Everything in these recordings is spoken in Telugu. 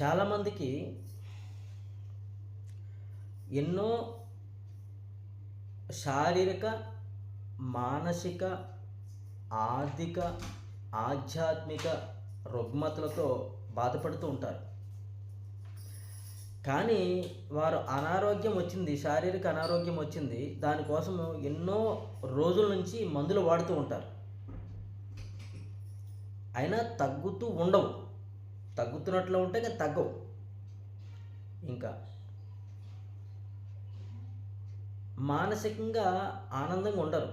చాలామందికి ఎన్నో శారీరక మానసిక ఆర్థిక ఆధ్యాత్మిక రుగ్మతలతో బాధపడుతూ ఉంటారు. కానీ వారు అనారోగ్యం వచ్చింది శారీరక అనారోగ్యం వచ్చింది దానికోసం ఎన్నో రోజుల నుంచి మందులు వాడుతూ ఉంటారు. అయినా తగ్గుతూ ఉండవు. తగ్గుతున్నట్లు ఉంటే ఇంకా తగ్గవు. ఇంకా మానసికంగా ఆనందంగా ఉండరు.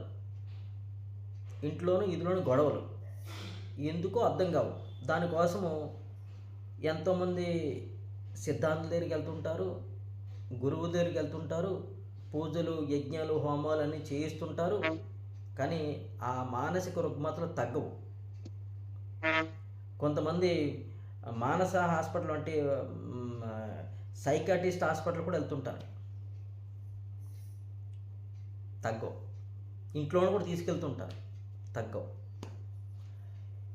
ఇంట్లోనూ ఇదిలోనూ గొడవలు. ఎందుకో అర్థం కావు. దానికోసము ఎంతోమంది సిద్ధాంతుల దగ్గరికి వెళ్తుంటారు గురువు దగ్గరికి వెళ్తుంటారు పూజలు యజ్ఞాలు హోమాలు అన్నీ చేయిస్తుంటారు కానీ ఆ మానసిక రుగ్మతలు తగ్గవు. కొంతమంది మానస హాస్పిటల్ వంటి సైకాటిస్ట్ హాస్పిటల్ కూడా వెళ్తుంటారు. తగ్గవు. ఇంట్లోనూ కూడా తీసుకెళ్తుంటారు. తగ్గవు.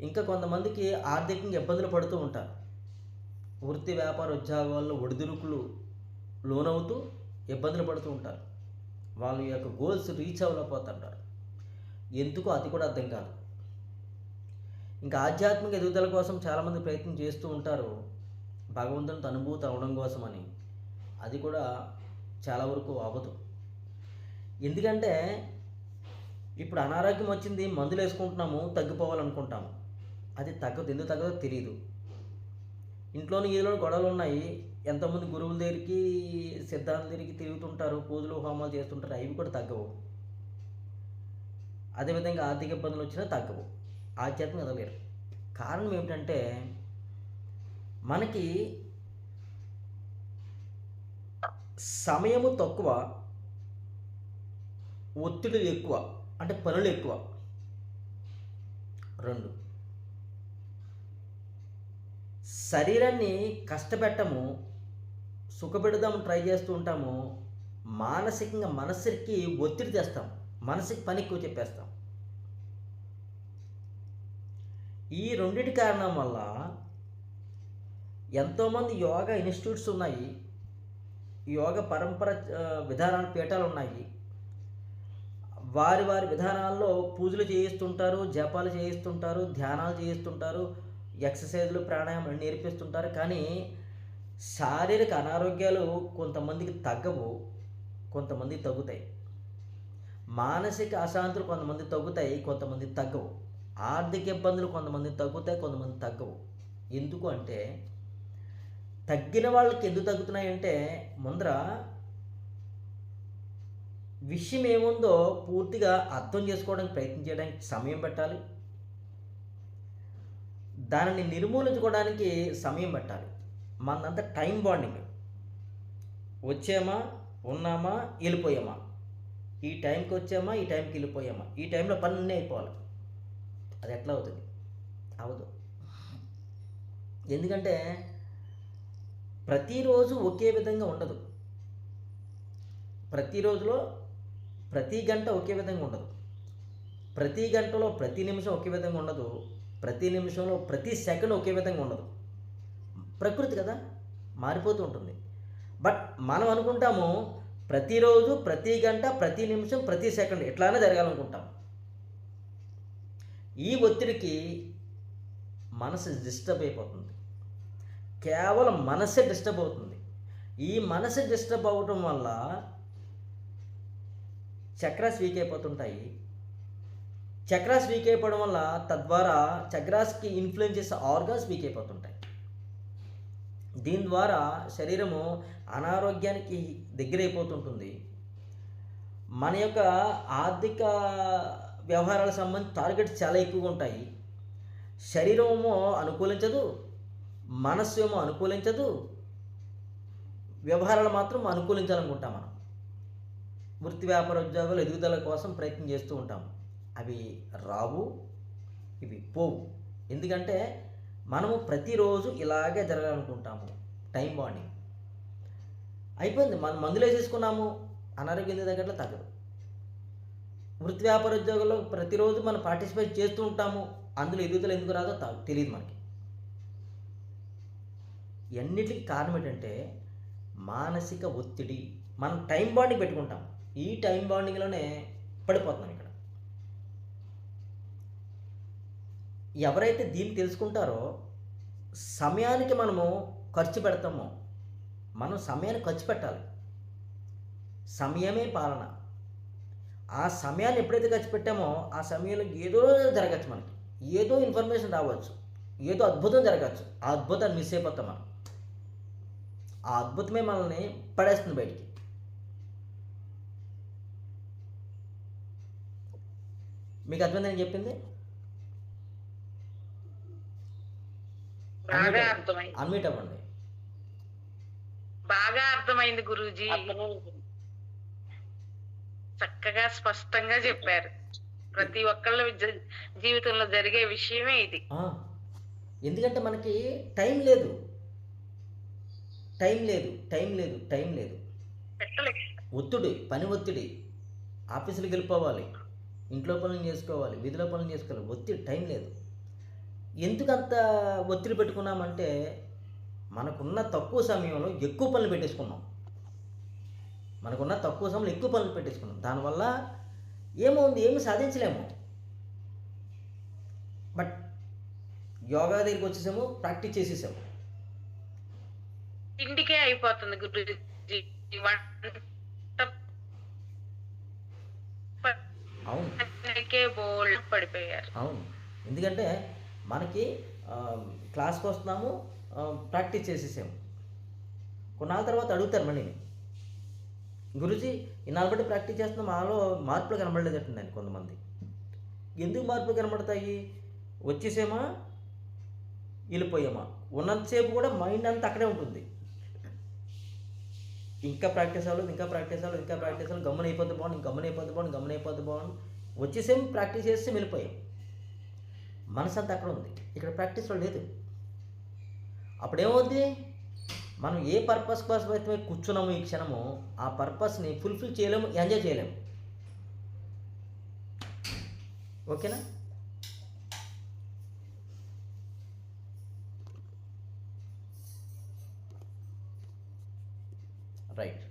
ఇంకా కొంతమందికి ఆర్థికంగా ఇబ్బందులు పడుతూ ఉంటారు. వృత్తి వ్యాపార ఉద్యోగాల్లో ఒడిదుడుకులు లోనవుతూ ఇబ్బందులు పడుతూ ఉంటారు. వాళ్ళ యొక్క గోల్స్ రీచ్ అవ్వలేకపోతుంటారు. ఎందుకో అది కూడా అర్థం కాదు. ఇంకా ఆధ్యాత్మిక ఎదుగుదల కోసం చాలామంది ప్రయత్నం చేస్తూ ఉంటారు. భగవంతునితో అనుభూతి అవడం కోసమని. అది కూడా చాలా వరకు అవ్వదు. ఎందుకంటే ఇప్పుడు అనారోగ్యం వచ్చింది మందులు వేసుకుంటున్నాము తగ్గిపోవాలనుకుంటాము. అది తగ్గదు. ఎందుకు తగ్గదో తెలియదు ఇంట్లోని ఏదో గొడవలు ఉన్నాయి ఎంతోమంది గురువుల దగ్గరికి సిద్ధాంతుల దగ్గరికి తిరుగుతుంటారు పూజలు హోమాలు చేస్తుంటారు అవి కూడా తగ్గవు. అదేవిధంగా ఆర్థిక ఇబ్బందులు వచ్చినా తగ్గవు. ఆధ్యాత్మిక ఎదగలేరు కారణం ఏమిటంటే మనకి సమయము తక్కువ ఒత్తిడి ఎక్కువ అంటే పనులు ఎక్కువ. రెండు. శరీరాన్ని కష్టపెట్టము సుఖపెడదాము ట్రై చేస్తూ ఉంటాము మానసికంగా మనసుకి ఒత్తిడి తెస్తాం మనసుకి పని ఎక్కువ చెప్పేస్తాం ఈ రెండింటి కారణం వల్ల ఎంతోమంది యోగా ఇన్స్టిట్యూట్స్ ఉన్నాయి యోగ పరంపర ఆ, విధానాల పీఠాలు ఉన్నాయి. వారి వారి విధానాల్లో పూజలు చేయిస్తుంటారు జపాలు చేయిస్తుంటారు ధ్యానాలు చేయిస్తుంటారు ఎక్సర్సైజులు ప్రాణాయామాలు నేర్పిస్తుంటారు. కానీ శారీరక అనారోగ్యాలు కొంతమందికి తగ్గవు కొంతమంది తగ్గుతాయి. మానసిక అశాంతులు కొంతమంది తగ్గుతాయి కొంతమంది తగ్గవు. ఆర్థిక ఇబ్బందులు కొంతమంది తగ్గుతాయి కొంతమంది తగ్గవు. ఎందుకు అంటే తగ్గిన వాళ్ళకి ఎందుకు తగ్గుతున్నాయి అంటే ముందర విషయం ఏముందో పూర్తిగా అర్థం చేసుకోవడానికి ప్రయత్నం చేయడానికి సమయం పెట్టాలి. దానిని నిర్మూలించుకోవడానికి సమయం పెట్టాలి. మనంతా టైం బాండింగ్. వచ్చామా ఉన్నామా వెళ్ళిపోయామా? ఈ టైంకి వచ్చామా ఈ టైంకి వెళ్ళిపోయామా? ఈ టైంలో పని అయిపోవాలి. అది ఎట్లా అవుతుంది? అవదు. ఎందుకంటే ప్రతిరోజు ఒకే విధంగా ఉండదు. ప్రతిరోజులో ప్రతి గంట ఒకే విధంగా ఉండదు. ప్రతి గంటలో ప్రతి నిమిషం ఒకే విధంగా ఉండదు. ప్రతి నిమిషంలో ప్రతి సెకండ్ ఒకే విధంగా ఉండదు. ప్రకృతి కదా మారిపోతూ ఉంటుంది. బట్ మనం అనుకుంటాము ప్రతిరోజు ప్రతి గంట ప్రతి నిమిషం ప్రతి సెకండ్ ఎట్లానే జరగాలనుకుంటాం. ఈ ఒత్తిడికి మనసు డిస్టర్బ్ అయిపోతుంది. కేవలం మనసే డిస్టర్బ్ అవుతుంది. ఈ మనసు డిస్టర్బ్ అవ్వటం వల్ల చక్రాస్ వీక్ అయిపోతుంటాయి. చక్రాస్ వీక్ అయిపోవడం వల్ల తద్వారా చక్రాస్కి ఇన్ఫ్లుయెన్స్ చేసే ఆర్గాన్స్ వీక్ అయిపోతుంటాయి. దీని ద్వారా శరీరము అనారోగ్యానికి దగ్గరైపోతుంటుంది. మన యొక్క ఆర్థిక వ్యవహారాలకు సంబంధించి టార్గెట్స్ చాలా ఎక్కువగా ఉంటాయి. శరీరమేమో అనుకూలించదు మనస్సు ఏమో అనుకూలించదు వ్యవహారాలు మాత్రం అనుకూలించాలనుకుంటాం మనం. వృత్తి వ్యాపార ఉద్యోగాలు ఎదుగుదల కోసం ప్రయత్నం చేస్తూ ఉంటాం. అవి రావు ఇవి పోవు. ఎందుకంటే మనము ప్రతిరోజు ఇలాగే జరగాలనుకుంటాము టైం బాండింగ్ అయిపోయింది మనం మందులు వేసేసుకున్నాము అనారోగ్యం దగ్గర తగ్గదు. వృత్తి వ్యాపార ఉద్యోగాల్లో ప్రతిరోజు మనం పార్టిసిపేట్ చేస్తూ ఉంటాము. అందులో ఎదుగుదల ఎందుకు రాదో తెలియదు మనకి. ఎన్నిటికి కారణం ఏంటంటే మానసిక ఒత్తిడి. మనం టైం బాండింగ్ పెట్టుకుంటాం. ఈ టైం బాండింగ్లోనే పడిపోతున్నాం ఇక్కడ. ఎవరైతే దీన్ని తెలుసుకుంటారో సమయానికి మనము ఖర్చు పెడతామో. మనం సమయాన్ని ఖర్చు పెట్టాలి. సమయమే పాలన. ఆ సమయాన్ని ఎప్పుడైతే ఖర్చు పెట్టామో ఆ సమయంలో ఏదో జరగచ్చు మనకి. ఏదో ఇన్ఫర్మేషన్ రావచ్చు. ఏదో అద్భుతం జరగచ్చు. ఆ అద్భుతాన్ని మిస్ అయిపోతాం మనం. ఆ అద్భుతమే మనల్ని పడేస్తుంది బయటికి. మీకు అర్థమైంది నేను చెప్పింది? బాగా అర్థమైంది. అన్మీట్ అవ్వండి. బాగా అర్థమైంది గురూజీ. చక్కగా స్పష్టంగా చెప్పారు. ప్రతి ఒక్కళ్ళ జీవితంలో జరిగే విషయమే ఇది. ఎందుకంటే మనకి టైం లేదు. టైం లేదు టైం లేదు టైం లేదు. ఒత్తిడి పని ఒత్తిడి. ఆఫీసులకు వెళ్ళిపోవాలి. ఇంట్లో పనులు చేసుకోవాలి వీధిలో పనులు చేసుకోవాలి. ఒత్తిడి టైం లేదు. ఎందుకు అంత ఒత్తిడి పెట్టుకున్నామంటే మనకున్న తక్కువ సమయంలో ఎక్కువ పనులు పెట్టేసుకున్నాం. మనకున్న తక్కువ సమయంలో ఎక్కువ పనులు పెట్టేసుకున్నాం. దానివల్ల ఏముంది ఏమి సాధించలేము. బట్ యోగా దగ్గరికి వచ్చేసాము ప్రాక్టీస్ చేసేసాము. ఇంటికే అయిపోతుంది గురూజీ అవును. పడిపోయారు. అవును. ఎందుకంటే మనకి క్లాస్కి వస్తున్నాము ప్రాక్టీస్ చేసేసాము. కొన్నాళ్ళ తర్వాత అడుగుతారు మళ్ళీ. గురుజీ ఇన్నాళ్ళు బట్టి ప్రాక్టీస్ చేస్తున్న మాలో మార్పులు కనబడలేదంటుందండి కొంతమంది. ఎందుకు మార్పులు కనబడతాయి? వచ్చేసేమా? వెళ్ళిపోయామా? ఉన్నంతసేపు కూడా మైండ్ అంతా అక్కడే ఉంటుంది. ఇంకా ప్రాక్టీస్ అవ్వలేదు ఇంకా ప్రాక్టీస్ అవ్వలేదు ఇంకా ప్రాక్టీస్ అవ్వలేదు గమ్మన అయిపోద్ది బాగుంది గమ్మన అయిపోద్ది బాగుంది గమ్మన అయిపోద్ది బాగుంది వచ్చేసేం ప్రాక్టీస్ చేస్తే వెళ్ళిపోయాం. మనసు అంతా అక్కడ ఉంది. ఇక్కడ ప్రాక్టీస్లో లేదు. అప్పుడేమవుద్ది? మనం ఏ పర్పస్ కోసం అయితే కూర్చున్నాము ఈ క్షణము ఆ పర్పస్ని ఫుల్ఫిల్ చేయలేము ఎంజాయ్ చేయలేము. ఓకేనా రైట్